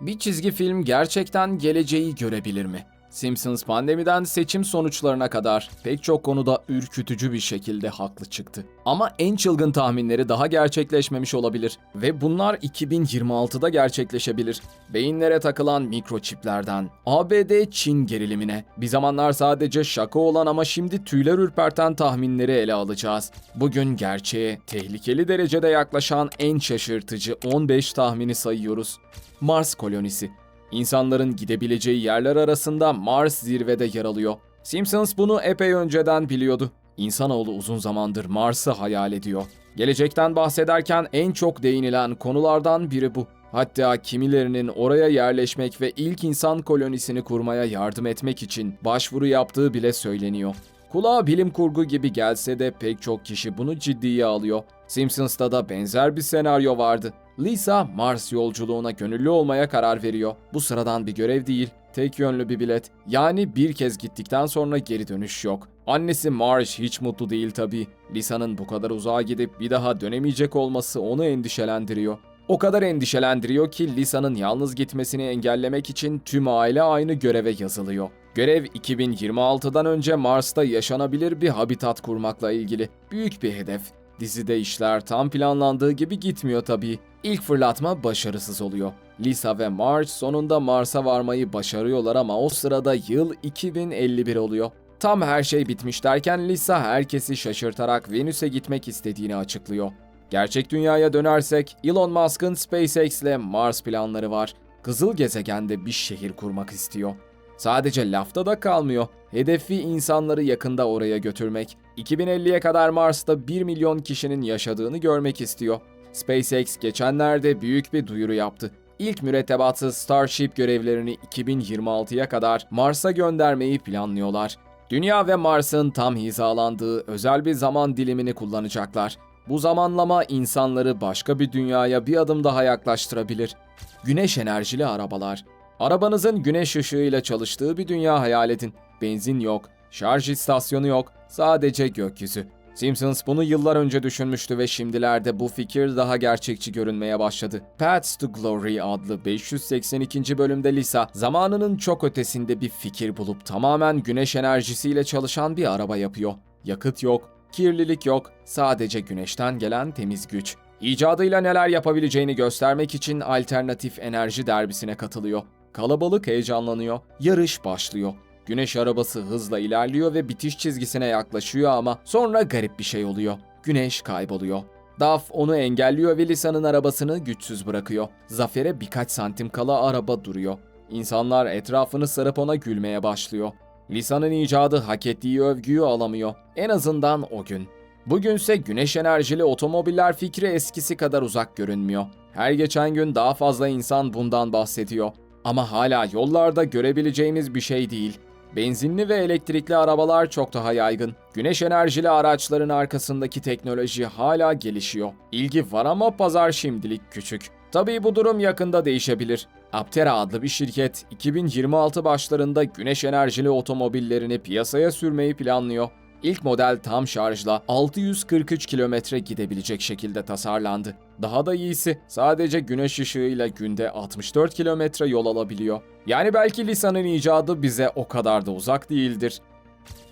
Bir çizgi film gerçekten geleceği görebilir mi? Simpsons pandemiden seçim sonuçlarına kadar pek çok konuda ürkütücü bir şekilde haklı çıktı. Ama en çılgın tahminleri daha gerçekleşmemiş olabilir ve bunlar 2026'da gerçekleşebilir. Beyinlere takılan mikroçiplerden, ABD-Çin gerilimine, bir zamanlar sadece şaka olan ama şimdi tüyler ürperten tahminleri ele alacağız. Bugün gerçeğe tehlikeli derecede yaklaşan en şaşırtıcı 15 tahmini sayıyoruz. Mars kolonisi İnsanların gidebileceği yerler arasında Mars zirvede yer alıyor. Simpsons bunu epey önceden biliyordu. İnsanoğlu uzun zamandır Mars'ı hayal ediyor. Gelecekten bahsederken en çok değinilen konulardan biri bu. Hatta kimilerinin oraya yerleşmek ve ilk insan kolonisini kurmaya yardım etmek için başvuru yaptığı bile söyleniyor. Kulağa bilim kurgu gibi gelse de pek çok kişi bunu ciddiye alıyor. Simpsons'ta da benzer bir senaryo vardı. Lisa Mars yolculuğuna gönüllü olmaya karar veriyor. Bu sıradan bir görev değil, tek yönlü bir bilet. Yani bir kez gittikten sonra geri dönüş yok. Annesi Marge hiç mutlu değil tabii. Lisa'nın bu kadar uzağa gidip bir daha dönemeyecek olması onu endişelendiriyor. O kadar endişelendiriyor ki Lisa'nın yalnız gitmesini engellemek için tüm aile aynı göreve yazılıyor. Görev 2026'dan önce Mars'ta yaşanabilir bir habitat kurmakla ilgili. Büyük bir hedef. Dizide işler tam planlandığı gibi gitmiyor tabii. İlk fırlatma başarısız oluyor. Lisa ve Marge sonunda Mars'a varmayı başarıyorlar ama o sırada yıl 2051 oluyor. Tam her şey bitmiş derken Lisa herkesi şaşırtarak Venüs'e gitmek istediğini açıklıyor. Gerçek dünyaya dönersek Elon Musk'ın SpaceX ile Mars planları var. Kızıl gezegende bir şehir kurmak istiyor. Sadece lafta da kalmıyor. Hedefi insanları yakında oraya götürmek. 2050'ye kadar Mars'ta 1 milyon kişinin yaşadığını görmek istiyor. SpaceX geçenlerde büyük bir duyuru yaptı. İlk mürettebatı Starship görevlerini 2026'ya kadar Mars'a göndermeyi planlıyorlar. Dünya ve Mars'ın tam hizalandığı özel bir zaman dilimini kullanacaklar. Bu zamanlama insanları başka bir dünyaya bir adım daha yaklaştırabilir. Güneş enerjili arabalar. Arabanızın güneş ışığıyla çalıştığı bir dünya hayal edin. Benzin yok, şarj istasyonu yok, sadece gökyüzü. Simpsons bunu yıllar önce düşünmüştü ve şimdilerde bu fikir daha gerçekçi görünmeye başladı. Paths to Glory adlı 582. bölümde Lisa, zamanının çok ötesinde bir fikir bulup tamamen güneş enerjisiyle çalışan bir araba yapıyor. Yakıt yok, kirlilik yok, sadece güneşten gelen temiz güç. İcadıyla neler yapabileceğini göstermek için alternatif enerji derbisine katılıyor. Kalabalık heyecanlanıyor, yarış başlıyor. Güneş arabası hızla ilerliyor ve bitiş çizgisine yaklaşıyor ama sonra garip bir şey oluyor. Güneş kayboluyor. Duff onu engelliyor ve Lisa'nın arabasını güçsüz bırakıyor. Zafer'e birkaç santim kala araba duruyor. İnsanlar etrafını sarıp ona gülmeye başlıyor. Lisa'nın icadı hak ettiği övgüyü alamıyor. En azından o gün. Bugünse güneş enerjili otomobiller fikri eskisi kadar uzak görünmüyor. Her geçen gün daha fazla insan bundan bahsediyor. Ama hala yollarda görebileceğimiz bir şey değil. Benzinli ve elektrikli arabalar çok daha yaygın. Güneş enerjili araçların arkasındaki teknoloji hala gelişiyor. İlgi var ama pazar şimdilik küçük. Tabii bu durum yakında değişebilir. Aptera adlı bir şirket 2026 başlarında güneş enerjili otomobillerini piyasaya sürmeyi planlıyor. İlk model tam şarjla 643 kilometre gidebilecek şekilde tasarlandı. Daha da iyisi sadece güneş ışığıyla günde 64 kilometre yol alabiliyor. Yani belki Lisa'nın icadı bize o kadar da uzak değildir.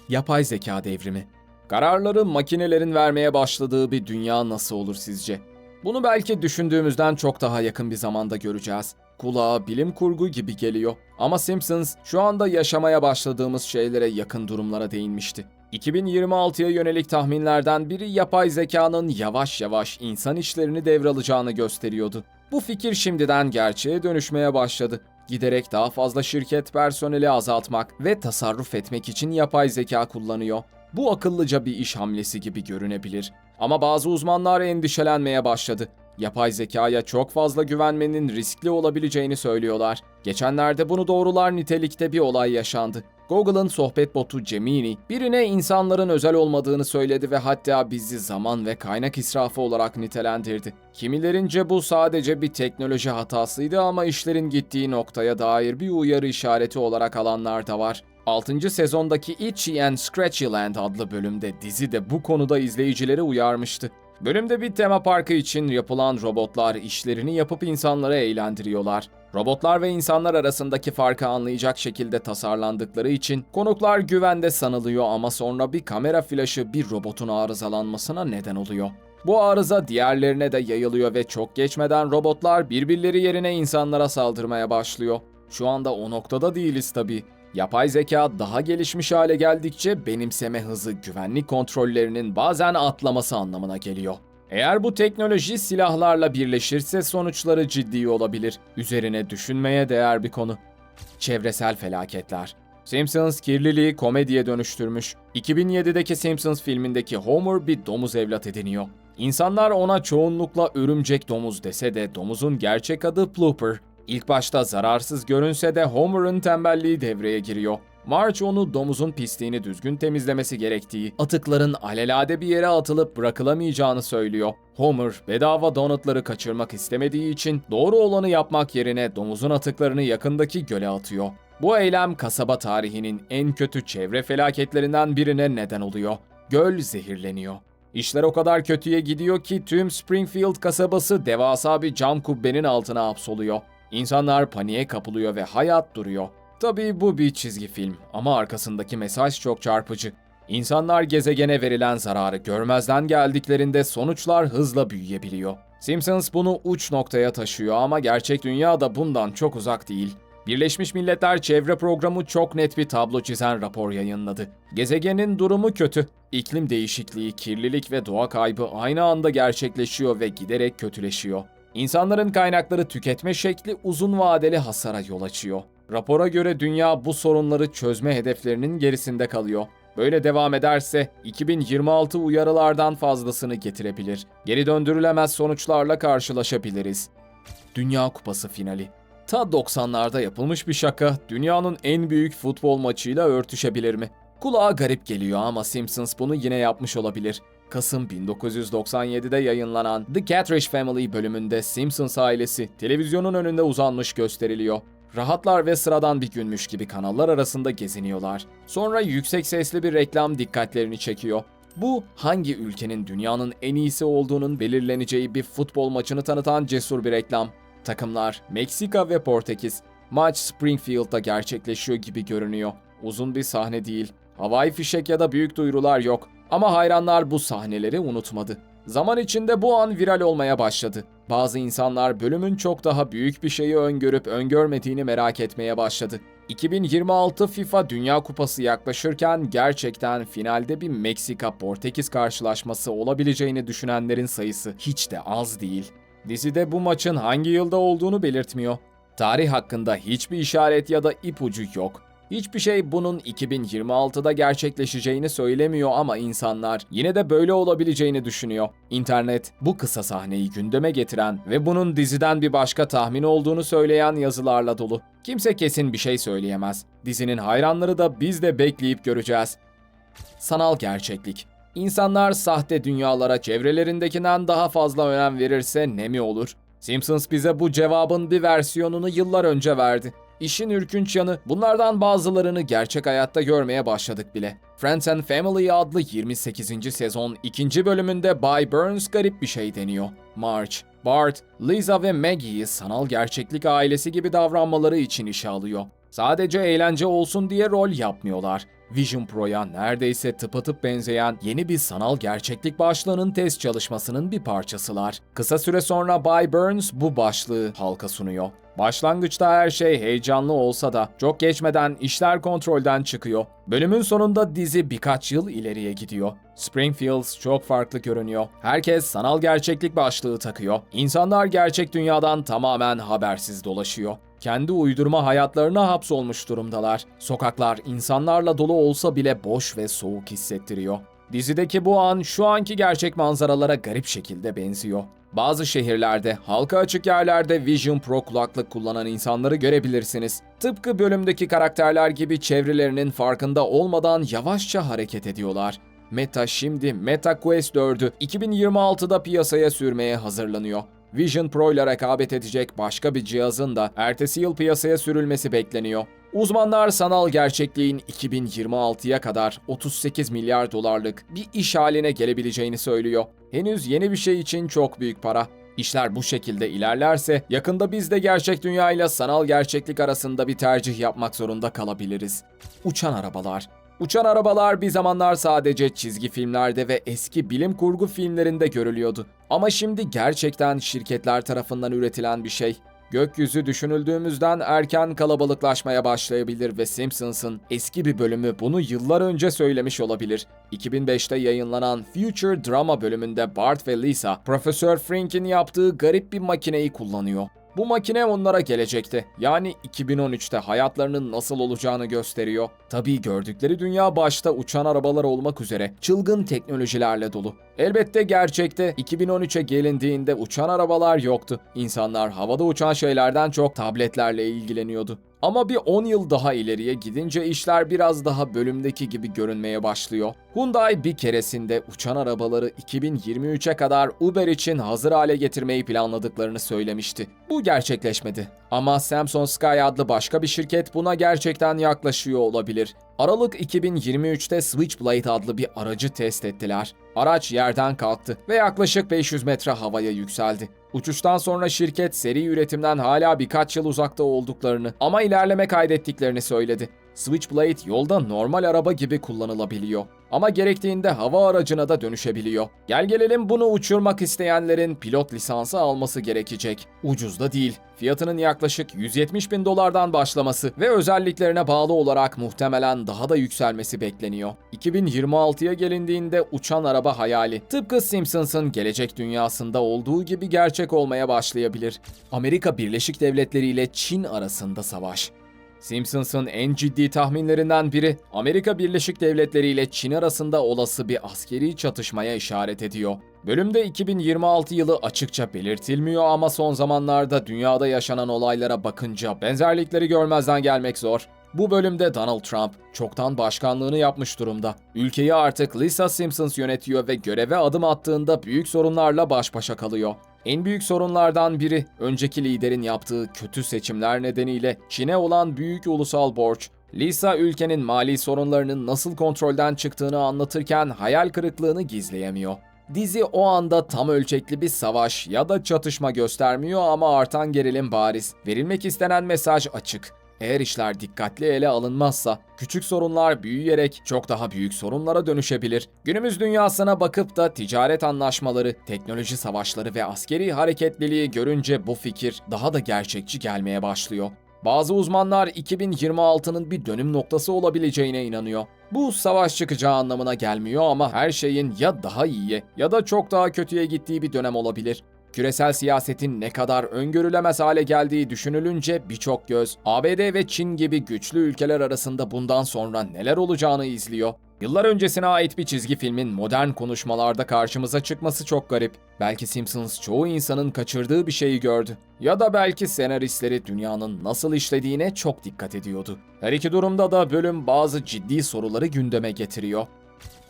Yapay zeka devrimi. Kararları makinelerin vermeye başladığı bir dünya nasıl olur sizce? Bunu belki düşündüğümüzden çok daha yakın bir zamanda göreceğiz. Kulağa bilim kurgu gibi geliyor. Ama Simpsons şu anda yaşamaya başladığımız şeylere yakın durumlara değinmişti. 2026'ya yönelik tahminlerden biri yapay zekanın yavaş yavaş insan işlerini devralacağını gösteriyordu. Bu fikir şimdiden gerçeğe dönüşmeye başladı. Giderek daha fazla şirket personeli azaltmak ve tasarruf etmek için yapay zeka kullanıyor. Bu akıllıca bir iş hamlesi gibi görünebilir. Ama bazı uzmanlar endişelenmeye başladı. Yapay zekaya çok fazla güvenmenin riskli olabileceğini söylüyorlar. Geçenlerde bunu doğrular nitelikte bir olay yaşandı. Google'ın sohbet botu Gemini birine insanların özel olmadığını söyledi ve hatta bizi zaman ve kaynak israfı olarak nitelendirdi. Kimilerince bu sadece bir teknoloji hatasıydı ama işlerin gittiği noktaya dair bir uyarı işareti olarak alanlar da var. 6. sezondaki Itchy and Scratchy Land adlı bölümde dizi de bu konuda izleyicileri uyarmıştı. Bölümde bir tema parkı için yapılan robotlar işlerini yapıp insanları eğlendiriyorlar. Robotlar ve insanlar arasındaki farkı anlayacak şekilde tasarlandıkları için konuklar güvende sanılıyor ama sonra bir kamera flaşı bir robotun arızalanmasına neden oluyor. Bu arıza diğerlerine de yayılıyor ve çok geçmeden robotlar birbirleri yerine insanlara saldırmaya başlıyor. Şu anda o noktada değiliz tabii. Yapay zeka daha gelişmiş hale geldikçe benimseme hızı güvenlik kontrollerinin bazen atlaması anlamına geliyor. Eğer bu teknoloji silahlarla birleşirse sonuçları ciddi olabilir. Üzerine düşünmeye değer bir konu. Çevresel felaketler. Simpsons kirliliği komediye dönüştürmüş. 2007'deki Simpsons filmindeki Homer bir domuz evlat ediniyor. İnsanlar ona çoğunlukla örümcek domuz dese de domuzun gerçek adı Plooper. İlk başta zararsız görünse de Homer'ın tembelliği devreye giriyor. Marge onu domuzun pisliğini düzgün temizlemesi gerektiği, atıkların alelade bir yere atılıp bırakılamayacağını söylüyor. Homer, bedava donutları kaçırmak istemediği için doğru olanı yapmak yerine domuzun atıklarını yakındaki göle atıyor. Bu eylem kasaba tarihinin en kötü çevre felaketlerinden birine neden oluyor. Göl zehirleniyor. İşler o kadar kötüye gidiyor ki tüm Springfield kasabası devasa bir cam kubbenin altına hapsoluyor. İnsanlar paniğe kapılıyor ve hayat duruyor. Tabii bu bir çizgi film ama arkasındaki mesaj çok çarpıcı. İnsanlar gezegene verilen zararı görmezden geldiklerinde sonuçlar hızla büyüyebiliyor. Simpsons bunu uç noktaya taşıyor ama gerçek dünya da bundan çok uzak değil. Birleşmiş Milletler Çevre Programı çok net bir tablo çizen rapor yayınladı. Gezegenin durumu kötü. İklim değişikliği, kirlilik ve doğa kaybı aynı anda gerçekleşiyor ve giderek kötüleşiyor. İnsanların kaynakları tüketme şekli uzun vadeli hasara yol açıyor. Rapora göre dünya bu sorunları çözme hedeflerinin gerisinde kalıyor. Böyle devam ederse 2026 uyarılardan fazlasını getirebilir. Geri döndürülemez sonuçlarla karşılaşabiliriz. Dünya Kupası finali. Ta 90'larda yapılmış bir şaka dünyanın en büyük futbol maçıyla örtüşebilir mi? Kulağa garip geliyor ama Simpsons bunu yine yapmış olabilir. Kasım 1997'de yayınlanan The Catfish Family bölümünde Simpsons ailesi televizyonun önünde uzanmış gösteriliyor. Rahatlar ve sıradan bir günmüş gibi kanallar arasında geziniyorlar. Sonra yüksek sesli bir reklam dikkatlerini çekiyor. Bu hangi ülkenin dünyanın en iyisi olduğunun belirleneceği bir futbol maçını tanıtan cesur bir reklam. Takımlar Meksika ve Portekiz. Maç Springfield'da gerçekleşiyor gibi görünüyor. Uzun bir sahne değil. Havai fişek ya da büyük duyurular yok. Ama hayranlar bu sahneleri unutmadı. Zaman içinde bu an viral olmaya başladı. Bazı insanlar bölümün çok daha büyük bir şeyi öngörüp öngörmediğini merak etmeye başladı. 2026 FIFA Dünya Kupası yaklaşırken gerçekten finalde bir Meksika-Portekiz karşılaşması olabileceğini düşünenlerin sayısı hiç de az değil. Dizide bu maçın hangi yılda olduğunu belirtmiyor. Tarih hakkında hiçbir işaret ya da ipucu yok. Hiçbir şey bunun 2026'da gerçekleşeceğini söylemiyor ama insanlar yine de böyle olabileceğini düşünüyor. İnternet bu kısa sahneyi gündeme getiren ve bunun diziden bir başka tahmin olduğunu söyleyen yazılarla dolu. Kimse kesin bir şey söyleyemez. Dizinin hayranları da biz de bekleyip göreceğiz. Sanal gerçeklik. İnsanlar sahte dünyalara çevrelerindekinden daha fazla önem verirse ne mi olur? Simpsons bize bu cevabın bir versiyonunu yıllar önce verdi. İşin ürkünç yanı bunlardan bazılarını gerçek hayatta görmeye başladık bile. Friends and Family adlı 28. sezon 2. bölümünde Bay Burns garip bir şey deniyor. Marge, Bart, Lisa ve Maggie'yi sanal gerçeklik ailesi gibi davranmaları için işe alıyor. Sadece eğlence olsun diye rol yapmıyorlar. Vision Pro'ya neredeyse tıpatıp benzeyen yeni bir sanal gerçeklik başlığının test çalışmasının bir parçasılar. Kısa süre sonra Bay Burns bu başlığı halka sunuyor. Başlangıçta her şey heyecanlı olsa da çok geçmeden işler kontrolden çıkıyor. Bölümün sonunda dizi birkaç yıl ileriye gidiyor. Springfield çok farklı görünüyor. Herkes sanal gerçeklik başlığı takıyor. İnsanlar gerçek dünyadan tamamen habersiz dolaşıyor. Kendi uydurma hayatlarına hapsolmuş durumdalar. Sokaklar insanlarla dolu olsa bile boş ve soğuk hissettiriyor. Dizideki bu an şu anki gerçek manzaralara garip şekilde benziyor. Bazı şehirlerde, halka açık yerlerde Vision Pro kulaklık kullanan insanları görebilirsiniz. Tıpkı bölümdeki karakterler gibi çevrelerinin farkında olmadan yavaşça hareket ediyorlar. Meta şimdi Meta Quest 4'ü 2026'da piyasaya sürmeye hazırlanıyor. Vision Pro ile rekabet edecek başka bir cihazın da ertesi yıl piyasaya sürülmesi bekleniyor. Uzmanlar sanal gerçekliğin 2026'ya kadar 38 milyar dolarlık bir iş haline gelebileceğini söylüyor. Henüz yeni bir şey için çok büyük para. İşler bu şekilde ilerlerse yakında biz de gerçek dünya ile sanal gerçeklik arasında bir tercih yapmak zorunda kalabiliriz. Uçan arabalar. Uçan arabalar bir zamanlar sadece çizgi filmlerde ve eski bilim kurgu filmlerinde görülüyordu. Ama şimdi gerçekten şirketler tarafından üretilen bir şey. Gökyüzü düşünüldüğümüzden erken kalabalıklaşmaya başlayabilir ve Simpsons'ın eski bir bölümü bunu yıllar önce söylemiş olabilir. 2005'te yayınlanan Future Drama bölümünde Bart ve Lisa, Profesör Frank'in yaptığı garip bir makineyi kullanıyor. Bu makine onlara gelecekte, yani 2013'te hayatlarının nasıl olacağını gösteriyor. Tabii gördükleri dünya başta uçan arabalar olmak üzere çılgın teknolojilerle dolu. Elbette gerçekte 2013'e gelindiğinde uçan arabalar yoktu. İnsanlar havada uçan şeylerden çok tabletlerle ilgileniyordu. Ama bir 10 yıl daha ileriye gidince işler biraz daha bölümdeki gibi görünmeye başlıyor. Hyundai bir keresinde uçan arabaları 2023'e kadar Uber için hazır hale getirmeyi planladıklarını söylemişti. Bu gerçekleşmedi. Ama Samsung Sky adlı başka bir şirket buna gerçekten yaklaşıyor olabilir. Aralık 2023'te Switchblade adlı bir aracı test ettiler. Araç yerden kalktı ve yaklaşık 500 metre havaya yükseldi. Uçuştan sonra şirket seri üretimden hala birkaç yıl uzakta olduklarını ama ilerleme kaydettiklerini söyledi. Switchblade yolda normal araba gibi kullanılabiliyor. Ama gerektiğinde hava aracına da dönüşebiliyor. Gel gelelim bunu uçurmak isteyenlerin pilot lisansı alması gerekecek. Ucuz da değil. Fiyatının yaklaşık 170 bin dolardan başlaması ve özelliklerine bağlı olarak muhtemelen daha da yükselmesi bekleniyor. 2026'ya gelindiğinde uçan araba hayali tıpkı Simpsons'ın gelecek dünyasında olduğu gibi gerçek olmaya başlayabilir. Amerika Birleşik Devletleri ile Çin arasında savaş. Simpsons'ın en ciddi tahminlerinden biri Amerika Birleşik Devletleri ile Çin arasında olası bir askeri çatışmaya işaret ediyor. Bölümde 2026 yılı açıkça belirtilmiyor ama son zamanlarda dünyada yaşanan olaylara bakınca benzerlikleri görmezden gelmek zor. Bu bölümde Donald Trump çoktan başkanlığını yapmış durumda. Ülkeyi artık Lisa Simpsons yönetiyor ve göreve adım attığında büyük sorunlarla baş başa kalıyor. En büyük sorunlardan biri önceki liderin yaptığı kötü seçimler nedeniyle Çin'e olan büyük ulusal borç. Lisa ülkenin mali sorunlarının nasıl kontrolden çıktığını anlatırken hayal kırıklığını gizleyemiyor. Dizi o anda tam ölçekli bir savaş ya da çatışma göstermiyor ama artan gerilim bariz. Verilmek istenen mesaj açık. Eğer işler dikkatli ele alınmazsa küçük sorunlar büyüyerek çok daha büyük sorunlara dönüşebilir. Günümüz dünyasına bakıp da ticaret anlaşmaları, teknoloji savaşları ve askeri hareketliliği görünce bu fikir daha da gerçekçi gelmeye başlıyor. Bazı uzmanlar 2026'nın bir dönüm noktası olabileceğine inanıyor. Bu savaş çıkacağı anlamına gelmiyor ama her şeyin ya daha iyiye ya da çok daha kötüye gittiği bir dönem olabilir. Küresel siyasetin ne kadar öngörülemez hale geldiği düşünülünce birçok göz ABD ve Çin gibi güçlü ülkeler arasında bundan sonra neler olacağını izliyor. Yıllar öncesine ait bir çizgi filmin modern konuşmalarda karşımıza çıkması çok garip. Belki Simpsons çoğu insanın kaçırdığı bir şeyi gördü. Ya da belki senaristleri dünyanın nasıl işlediğine çok dikkat ediyordu. Her iki durumda da bölüm bazı ciddi soruları gündeme getiriyor.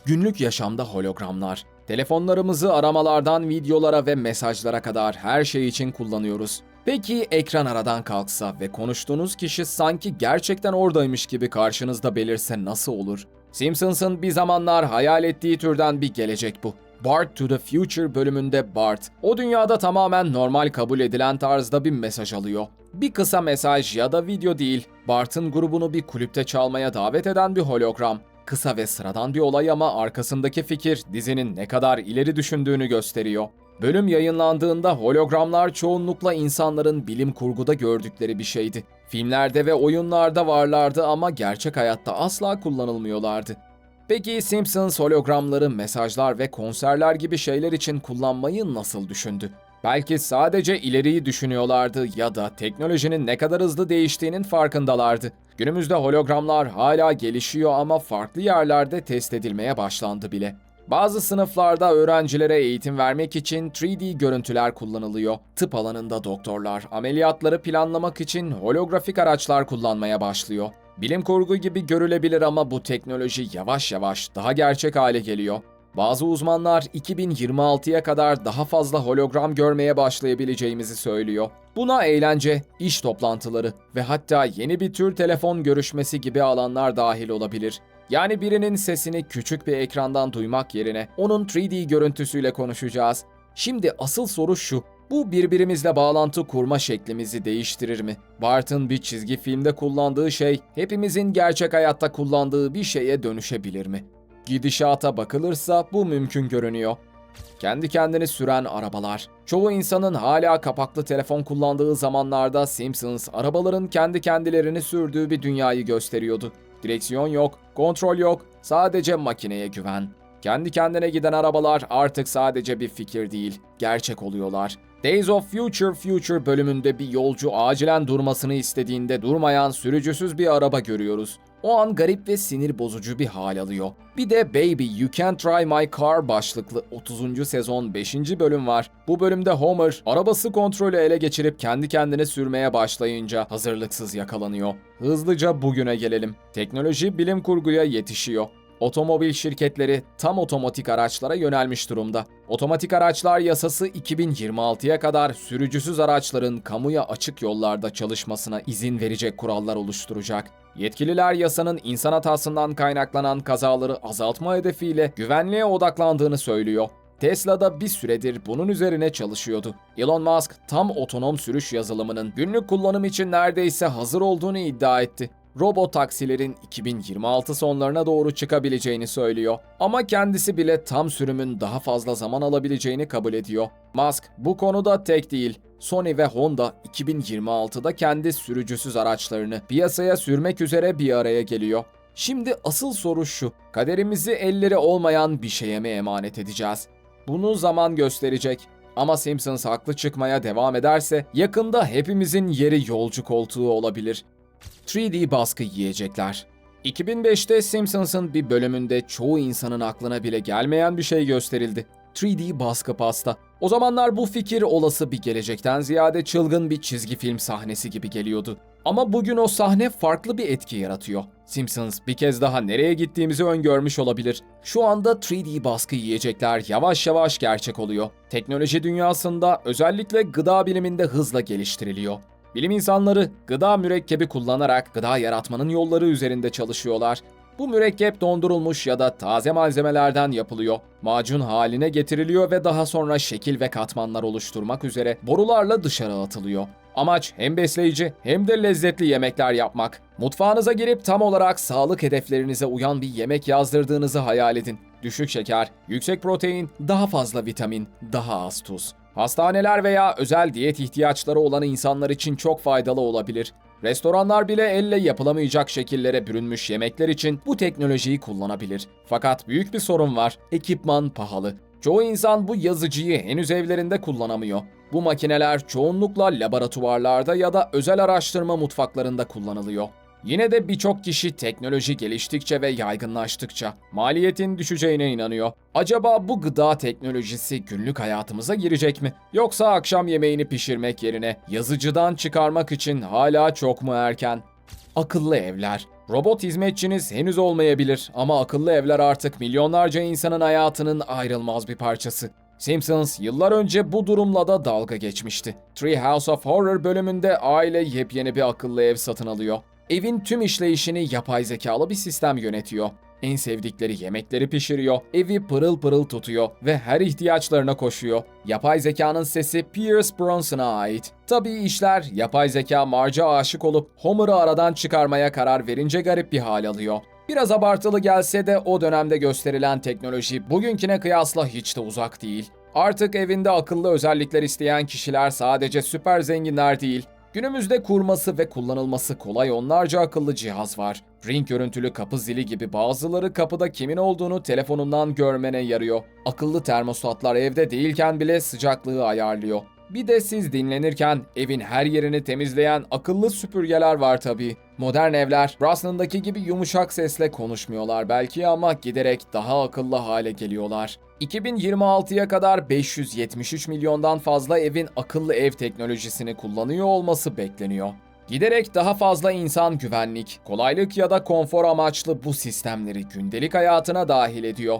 Günlük yaşamda hologramlar. Telefonlarımızı aramalardan videolara ve mesajlara kadar her şey için kullanıyoruz. Peki ekran aradan kalksa ve konuştuğunuz kişi sanki gerçekten oradaymış gibi karşınızda belirse nasıl olur? Simpsons'ın bir zamanlar hayal ettiği türden bir gelecek bu. Bart to the Future bölümünde Bart, o dünyada tamamen normal kabul edilen tarzda bir mesaj alıyor. Bir kısa mesaj ya da video değil, Bart'ın grubunu bir kulüpte çalmaya davet eden bir hologram. Kısa ve sıradan bir olay ama arkasındaki fikir dizinin ne kadar ileri düşündüğünü gösteriyor. Bölüm yayınlandığında hologramlar çoğunlukla insanların bilim kurguda gördükleri bir şeydi. Filmlerde ve oyunlarda varlardı ama gerçek hayatta asla kullanılmıyorlardı. Peki Simpsons hologramları mesajlar ve konserler gibi şeyler için kullanmayı nasıl düşündü? Belki sadece ileriyi düşünüyorlardı ya da teknolojinin ne kadar hızlı değiştiğinin farkındalardı. Günümüzde hologramlar hala gelişiyor ama farklı yerlerde test edilmeye başlandı bile. Bazı sınıflarda öğrencilere eğitim vermek için 3D görüntüler kullanılıyor. Tıp alanında doktorlar ameliyatları planlamak için holografik araçlar kullanmaya başlıyor. Bilim kurgu gibi görülebilir ama bu teknoloji yavaş yavaş daha gerçek hale geliyor. Bazı uzmanlar 2026'ya kadar daha fazla hologram görmeye başlayabileceğimizi söylüyor. Buna eğlence, iş toplantıları ve hatta yeni bir tür telefon görüşmesi gibi alanlar dahil olabilir. Yani birinin sesini küçük bir ekrandan duymak yerine onun 3D görüntüsüyle konuşacağız. Şimdi asıl soru şu. Bu birbirimizle bağlantı kurma şeklimizi değiştirir mi? Bart'ın bir çizgi filmde kullandığı şey hepimizin gerçek hayatta kullandığı bir şeye dönüşebilir mi? Gidişata bakılırsa bu mümkün görünüyor. Kendi kendini süren arabalar. Çoğu insanın hala kapaklı telefon kullandığı zamanlarda Simpsons arabaların kendi kendilerini sürdüğü bir dünyayı gösteriyordu. Direksiyon yok, kontrol yok, sadece makineye güven. Kendi kendine giden arabalar artık sadece bir fikir değil, gerçek oluyorlar. Days of Future Future bölümünde bir yolcu acilen durmasını istediğinde durmayan sürücüsüz bir araba görüyoruz. O an garip ve sinir bozucu bir hal alıyor. Bir de Baby You Can Try My Car başlıklı 30. sezon 5. bölüm var. Bu bölümde Homer arabası kontrolü ele geçirip kendi kendine sürmeye başlayınca hazırlıksız yakalanıyor. Hızlıca bugüne gelelim. Teknoloji bilim kurguya yetişiyor. Otomobil şirketleri tam otomatik araçlara yönelmiş durumda. Otomatik araçlar yasası 2026'ya kadar sürücüsüz araçların kamuya açık yollarda çalışmasına izin verecek kurallar oluşturacak. Yetkililer yasanın insan hatasından kaynaklanan kazaları azaltma hedefiyle güvenliğe odaklandığını söylüyor. Tesla da bir süredir bunun üzerine çalışıyordu. Elon Musk tam otonom sürüş yazılımının günlük kullanım için neredeyse hazır olduğunu iddia etti. Robot taksilerin 2026 sonlarına doğru çıkabileceğini söylüyor. Ama kendisi bile tam sürümün daha fazla zaman alabileceğini kabul ediyor. Musk bu konuda tek değil. Sony ve Honda 2026'da kendi sürücüsüz araçlarını piyasaya sürmek üzere bir araya geliyor. Şimdi asıl soru şu. Kaderimizi elleri olmayan bir şeye mi emanet edeceğiz? Bunu zaman gösterecek. Ama Simpsons haklı çıkmaya devam ederse yakında hepimizin yeri yolcu koltuğu olabilir. 3D baskı yiyecekler. 2005'te Simpsons'ın bir bölümünde çoğu insanın aklına bile gelmeyen bir şey gösterildi. 3D baskı pasta. O zamanlar bu fikir olası bir gelecekten ziyade çılgın bir çizgi film sahnesi gibi geliyordu. Ama bugün o sahne farklı bir etki yaratıyor. Simpsons bir kez daha nereye gittiğimizi öngörmüş olabilir. Şu anda 3D baskı yiyecekler yavaş yavaş gerçek oluyor. Teknoloji dünyasında özellikle gıda biliminde hızla geliştiriliyor. Bilim insanları gıda mürekkebi kullanarak gıda yaratmanın yolları üzerinde çalışıyorlar. Bu mürekkep dondurulmuş ya da taze malzemelerden yapılıyor. Macun haline getiriliyor ve daha sonra şekil ve katmanlar oluşturmak üzere borularla dışarı atılıyor. Amaç hem besleyici hem de lezzetli yemekler yapmak. Mutfağınıza girip tam olarak sağlık hedeflerinize uyan bir yemek yazdırdığınızı hayal edin. Düşük şeker, yüksek protein, daha fazla vitamin, daha az tuz. Hastaneler veya özel diyet ihtiyaçları olan insanlar için çok faydalı olabilir. Restoranlar bile elle yapılamayacak şekillere bürünmüş yemekler için bu teknolojiyi kullanabilir. Fakat büyük bir sorun var. Ekipman pahalı. Çoğu insan bu yazıcıyı henüz evlerinde kullanamıyor. Bu makineler çoğunlukla laboratuvarlarda ya da özel araştırma mutfaklarında kullanılıyor. Yine de birçok kişi teknoloji geliştikçe ve yaygınlaştıkça maliyetin düşeceğine inanıyor. Acaba bu gıda teknolojisi günlük hayatımıza girecek mi? Yoksa akşam yemeğini pişirmek yerine yazıcıdan çıkarmak için hala çok mu erken? Akıllı evler. Robot hizmetçiniz henüz olmayabilir ama akıllı evler artık milyonlarca insanın hayatının ayrılmaz bir parçası. Simpsons yıllar önce bu durumla da dalga geçmişti. Treehouse of Horror bölümünde aile yepyeni bir akıllı ev satın alıyor. Evin tüm işleyişini yapay zekalı bir sistem yönetiyor. En sevdikleri yemekleri pişiriyor, evi pırıl pırıl tutuyor ve her ihtiyaçlarına koşuyor. Yapay zekanın sesi Pierce Bronson'a ait. Tabii işler yapay zeka Marge'a aşık olup Homer'ı aradan çıkarmaya karar verince garip bir hal alıyor. Biraz abartılı gelse de o dönemde gösterilen teknoloji bugünküne kıyasla hiç de uzak değil. Artık evinde akıllı özellikler isteyen kişiler sadece süper zenginler değil, Günümüzde kurması ve kullanılması kolay onlarca akıllı cihaz var. Ring görüntülü kapı zili gibi bazıları kapıda kimin olduğunu telefonundan görmene yarıyor. Akıllı termostatlar evde değilken bile sıcaklığı ayarlıyor. Bir de siz dinlenirken evin her yerini temizleyen akıllı süpürgeler var tabii. Modern evler Brasnan'daki gibi yumuşak sesle konuşmuyorlar belki ama giderek daha akıllı hale geliyorlar. 2026'ya kadar 573 milyondan fazla evin akıllı ev teknolojisini kullanıyor olması bekleniyor. Giderek daha fazla insan güvenlik, kolaylık ya da konfor amaçlı bu sistemleri gündelik hayatına dahil ediyor.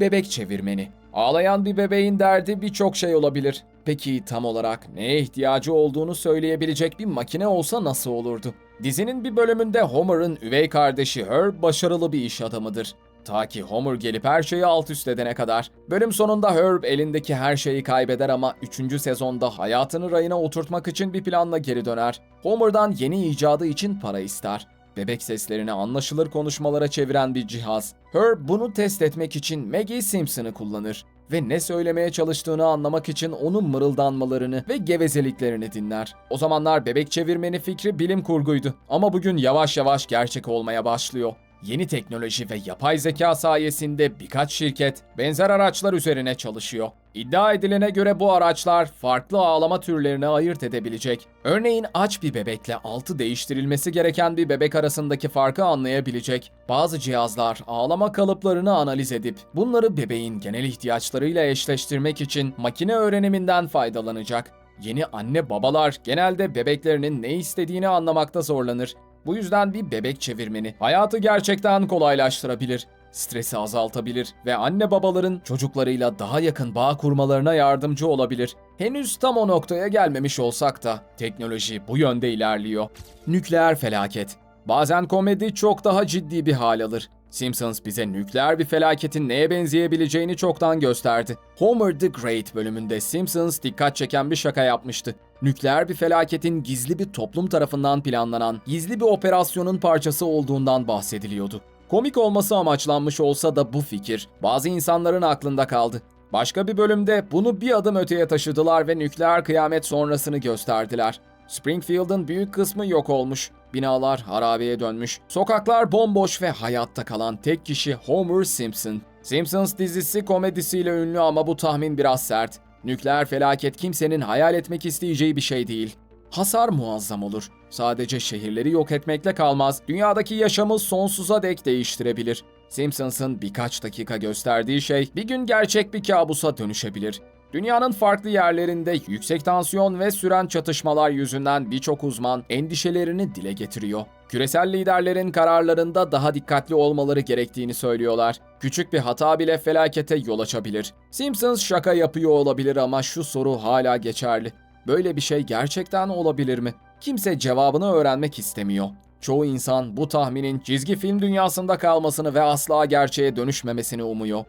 Bebek çevirmeni. Ağlayan bir bebeğin derdi birçok şey olabilir. Peki tam olarak neye ihtiyacı olduğunu söyleyebilecek bir makine olsa nasıl olurdu? Dizinin bir bölümünde Homer'ın üvey kardeşi Herb başarılı bir iş adamıdır. Ta ki Homer gelip her şeyi alt üst edene kadar. Bölüm sonunda Herb elindeki her şeyi kaybeder ama 3. sezonda hayatını rayına oturtmak için bir planla geri döner. Homer'dan yeni icadı için para ister. Bebek seslerini anlaşılır konuşmalara çeviren bir cihaz. Herb bunu test etmek için Maggie Simpson'ı kullanır ve ne söylemeye çalıştığını anlamak için onun mırıldanmalarını ve gevezeliklerini dinler. O zamanlar bebek çevirmeni fikri bilim kurguydu ama bugün yavaş yavaş gerçek olmaya başlıyor. Yeni teknoloji ve yapay zeka sayesinde birkaç şirket benzer araçlar üzerine çalışıyor. İddia edilene göre bu araçlar farklı ağlama türlerini ayırt edebilecek. Örneğin aç bir bebekle altı değiştirilmesi gereken bir bebek arasındaki farkı anlayabilecek. Bazı cihazlar ağlama kalıplarını analiz edip bunları bebeğin genel ihtiyaçlarıyla eşleştirmek için makine öğreniminden faydalanacak. Yeni anne babalar genelde bebeklerinin ne istediğini anlamakta zorlanır. Bu yüzden bir bebek çevirmeni hayatı gerçekten kolaylaştırabilir, stresi azaltabilir ve anne babaların çocuklarıyla daha yakın bağ kurmalarına yardımcı olabilir. Henüz tam o noktaya gelmemiş olsak da teknoloji bu yönde ilerliyor. Nükleer felaket. Bazen komedi çok daha ciddi bir hal alır. Simpsons bize nükleer bir felaketin neye benzeyebileceğini çoktan gösterdi. Homer the Great bölümünde Simpsons dikkat çeken bir şaka yapmıştı. Nükleer bir felaketin gizli bir toplum tarafından planlanan, gizli bir operasyonun parçası olduğundan bahsediliyordu. Komik olması amaçlanmış olsa da bu fikir bazı insanların aklında kaldı. Başka bir bölümde bunu bir adım öteye taşıdılar ve nükleer kıyamet sonrasını gösterdiler. Springfield'ın büyük kısmı yok olmuş. Binalar harabeye dönmüş. Sokaklar bomboş ve hayatta kalan tek kişi Homer Simpson. Simpsons dizisi komedisiyle ünlü ama bu tahmin biraz sert. Nükleer felaket kimsenin hayal etmek isteyeceği bir şey değil. Hasar muazzam olur. Sadece şehirleri yok etmekle kalmaz, dünyadaki yaşamı sonsuza dek değiştirebilir. Simpsons'ın birkaç dakika gösterdiği şey bir gün gerçek bir kabusa dönüşebilir. Dünyanın farklı yerlerinde yüksek tansiyon ve süren çatışmalar yüzünden birçok uzman endişelerini dile getiriyor. Küresel liderlerin kararlarında daha dikkatli olmaları gerektiğini söylüyorlar. Küçük bir hata bile felakete yol açabilir. Simpsons şaka yapıyor olabilir ama şu soru hala geçerli. Böyle bir şey gerçekten olabilir mi? Kimse cevabını öğrenmek istemiyor. Çoğu insan bu tahminin çizgi film dünyasında kalmasını ve asla gerçeğe dönüşmemesini umuyor.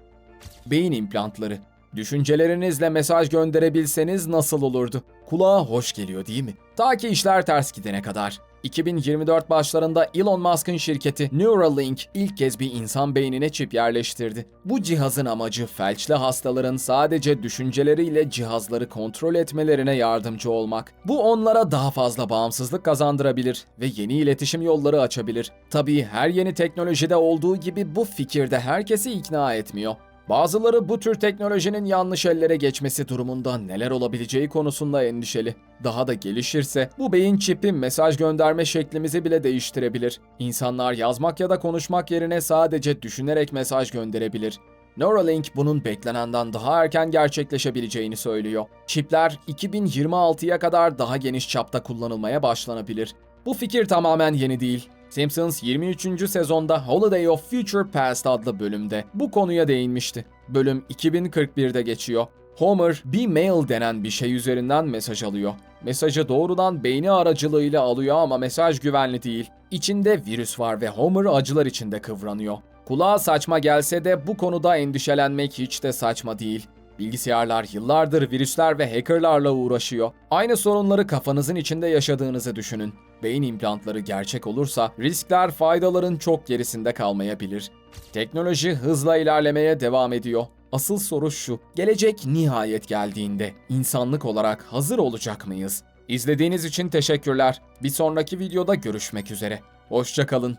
Beyin implantları. Düşüncelerinizle mesaj gönderebilseniz nasıl olurdu? Kulağa hoş geliyor değil mi? Ta ki işler ters gidene kadar. 2024 başlarında Elon Musk'ın şirketi Neuralink ilk kez bir insan beynine çip yerleştirdi. Bu cihazın amacı felçli hastaların sadece düşünceleriyle cihazları kontrol etmelerine yardımcı olmak. Bu onlara daha fazla bağımsızlık kazandırabilir ve yeni iletişim yolları açabilir. Tabii her yeni teknolojide olduğu gibi bu fikirde herkesi ikna etmiyor. Bazıları bu tür teknolojinin yanlış ellere geçmesi durumunda neler olabileceği konusunda endişeli. Daha da gelişirse bu beyin çipi mesaj gönderme şeklimizi bile değiştirebilir. İnsanlar yazmak ya da konuşmak yerine sadece düşünerek mesaj gönderebilir. Neuralink bunun beklenenden daha erken gerçekleşebileceğini söylüyor. Çipler 2026'ya kadar daha geniş çapta kullanılmaya başlanabilir. Bu fikir tamamen yeni değil. Simpsons 23. sezonda Holiday of Future Past adlı bölümde bu konuya değinmişti. Bölüm 2041'de geçiyor. Homer bir mail denen bir şey üzerinden mesaj alıyor. Mesajı doğrudan beyni aracılığıyla alıyor ama mesaj güvenli değil. İçinde virüs var ve Homer acılar içinde kıvranıyor. Kulağa saçma gelse de bu konuda endişelenmek hiç de saçma değil. Bilgisayarlar yıllardır virüsler ve hackerlarla uğraşıyor. Aynı sorunları kafanızın içinde yaşadığınızı düşünün. Beyin implantları gerçek olursa riskler faydaların çok gerisinde kalmayabilir. Teknoloji hızla ilerlemeye devam ediyor. Asıl soru şu, gelecek nihayet geldiğinde insanlık olarak hazır olacak mıyız? İzlediğiniz için teşekkürler. Bir sonraki videoda görüşmek üzere. Hoşçakalın.